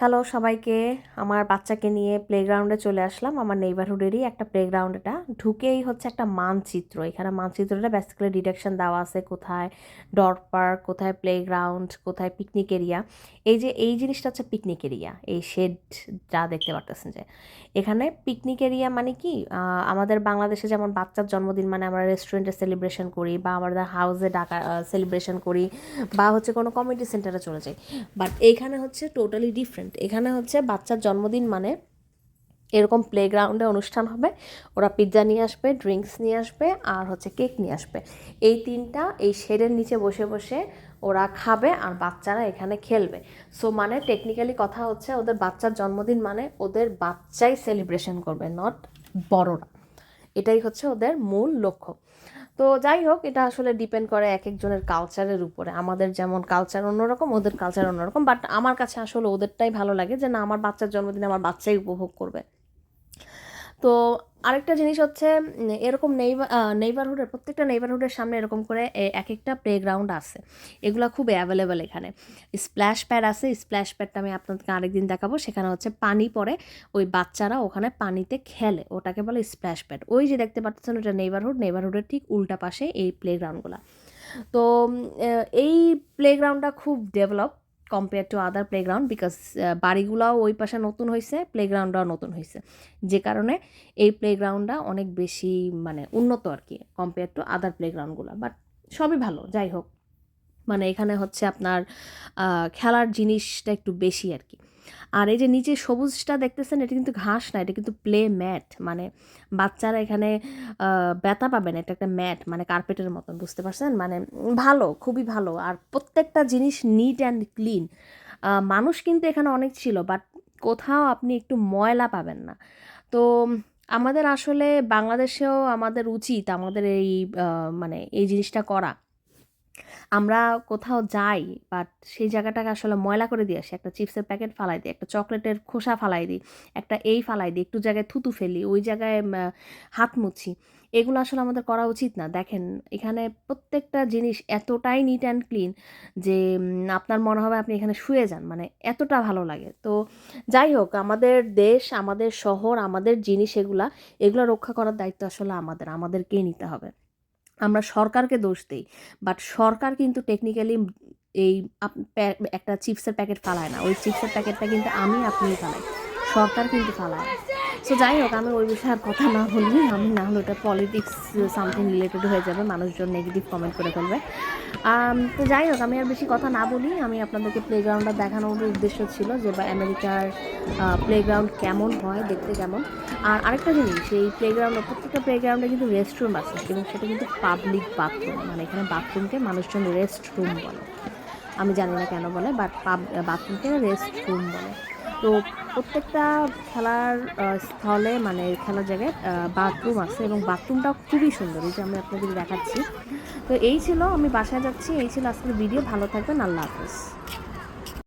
Hello সবাইকে। আমার বাচ্চাকে নিয়ে প্লেগ্রাউন্ডে চলে আসলাম। আমার নেইবারহুডেরই একটা প্লেগ্রাউন্ড এটা। ঢুকেই হচ্ছে একটা মানচিত্র। এখানে মানচিত্রটা বেসিক্যালি ডিরেকশন দেওয়া আছে কোথায় ডট পার্ক কোথায় প্লেগ্রাউন্ড কোথায় পিকনিক এরিয়া এই যে, এই জিনিসটা হচ্ছে পিকনিক এরিয়া এই শেড যা দেখতে পারতেছেন যে। এখানে পিকনিক এরিয়া মানে কি? আমাদের বাংলাদেশে যেমন বাচ্চার জন্মদিন মানে আমরা রেস্টুরেন্টে সেলিব্রেশন করি বা আমাদের হাউসে ডাকা সেলিব্রেশন করি বা হচ্ছে কোনো কমিউনিটি সেন্টারে চলে যাই। বাট এইখানে হচ্ছে টোটালি ডিফারেন্ট এখানে হচ্ছে বাচ্চার জন্মদিন মানে এরকম প্লেগ্রাউন্ডে অনুষ্ঠান হবে। ওরা পিৎজা নিয়ে আসবে ড্রিঙ্কস নিয়ে আসবে আর হচ্ছে কেক নিয়ে আসবে। এই তিনটা এই শেডের নিচে বসে বসে ওরা খাবে আর বাচ্চারা এখানে খেলবে। সো মানে টেকনিক্যালি কথা হচ্ছে ওদের বাচ্চার জন্মদিন মানে ওদের বাচ্চাই সেলিব্রেশন করবে নট বড়রা। এটাই হচ্ছে ওদের মূল লক্ষ্য। তো যাই হোক, এটা আসলে ডিপেন্ড করে এক একজনের কালচারের উপরে। আমাদের যেমন কালচার অন্যরকম, ওদের কালচার অন্যরকম বাট আমার কাছে আসলে ওদেরটাই ভালো লাগে যে, না, আমার বাচ্চার জন্মদিনে আমার বাচ্চাই উপভোগ করবে। তো আরেকটা জিনিস হচ্ছে এরকম নেইবার নেইবারহুডের প্রত্যেকটা নেইবারহুডের সামনে এরকম করে এক একটা প্লেগ্রাউন্ড আছে। এগুলো খুব অ্যাভেলেবেল এখানে। স্প্ল্যাশ প্যাড আছে স্প্ল্যাশ প্যাডটা আমি আপনাদেরকে আরেকদিন দেখাবো। সেখানে হচ্ছে পানি পড়ে, ওই বাচ্চারা ওখানে পানিতে খেলে, ওটাকে বলে স্প্ল্যাশ প্যাড ওই যে দেখতে পাচ্ছেন, ওটা নেইবারহুড নেইবারহুডের ঠিক উল্টা পাশে এই প্লেগ্রাউন্ডগুলো তো এই প্লেগ্রাউন্ডটা খুব develop compare to other playground because বাড়িগুলোও ওই পাশে নতুন হয়েছে প্লেগ্রাউন্ডটাও নতুন হয়েছে যে কারণে এই প্লেগ্রাউন্ডটা অনেক বেশি মানে উন্নত আর কি কম্পেয়ার টু আদার প্লেগ্রাউন্ডগুলো বাট সবই ভালো, যাই হোক। মানে এখানে হচ্ছে আপনার খেলার জিনিসটা একটু বেশি আর কি আর এই যে নিচে সবুজটা দেখতেছেন, এটা কিন্তু ঘাস না, এটা কিন্তু প্লে ম্যাট। মানে বাচ্চারা এখানে ব্যথা পাবে না, এটা একটা ম্যাট মানে কার্পেটের মতন, বুঝতে পারছেন? মানে ভালো, খুবই ভালো। আর প্রত্যেকটা জিনিস নিট অ্যান্ড ক্লিন মানুষ কিন্তু এখানে অনেক ছিল বাট কোথাও আপনি একটু ময়লা পাবেন না। তো আমাদের আসলে বাংলাদেশেও আমাদের উচিত আমাদের এই মানে এই জিনিসটা করা। আমরা কোথাও যাই বাট সেই জায়গাটাকে আসলে ময়লা করে দিয়ে আসি, একটা চিপসের প্যাকেট ফালাই দিই, একটা চকলেটের খোসা ফালাই দিই, একটা এই ফালাই দিই, একটু জায়গায় থুতু ফেলি, ওই জায়গায় হাত মুছি। এগুলো আসলে আমাদের করা উচিত না। দেখেন, এখানে প্রত্যেকটা জিনিস এতটাই নিট অ্যান্ড ক্লিন যে আপনার মনে হবে আপনি এখানে শুয়ে যান মানে এতটা ভালো লাগে। তো যাই হোক, আমাদের দেশ, আমাদের শহর, আমাদের জিনিস এগুলা, এগুলো রক্ষা করার দায়িত্ব আসলে আমাদের, আমাদেরকেই নিতে হবে। আমরা সরকারকে দোষ দিই বাট সরকার কিন্তু টেকনিক্যালি এই একটা চিপসের প্যাকেট ফালায় না। ওই চিপসের প্যাকেটটা কিন্তু আমি আপনি ফালাই। সরকার কিন্তু ফালায় সো যাই হোক আমি ওই বিষয়ে আর কথা না বলি আমি না হলে ওটা পলিটিক্স সামথিং রিলেটেড হয়ে যাবে, মানুষজন নেগেটিভ কমেন্ট করে ফেলবে। তো যাই হোক আমি আর বেশি কথা না বলি, আমি আপনাদেরকে প্লেগ্রাউন্ডটা দেখানোর উদ্দেশ্য ছিল যে বা আমেরিকার প্লেগ্রাউন্ড কেমন হয়, দেখতে কেমন। আর আরেকটা জিনিস, এই প্লেগ্রাউন্ডে প্রত্যেকটা প্লেগ্রাউন্ডে কিন্তু রেস্টরুম আছে, এবং সেটা কিন্তু পাবলিক বাথরুম মানে এখানে বাথরুমকে মানুষজন রেস্ট রুম বলে। আমি জানি না কেন বলে বাট পাব বাথরুমকে রেস্ট রুম বলে। তো প্রত্যেকটা খেলার স্থলে মানে খেলার জায়গায় বাথরুম আছে এবং বাথরুমটাও খুবই সুন্দর। এই যে আমি আপনাদের দেখাচ্ছি। তো এই ছিল, আমি বাসায় যাচ্ছি। এই ছিল আজকের ভিডিও ভালো থাকবেন। আল্লাহ হাফেজ।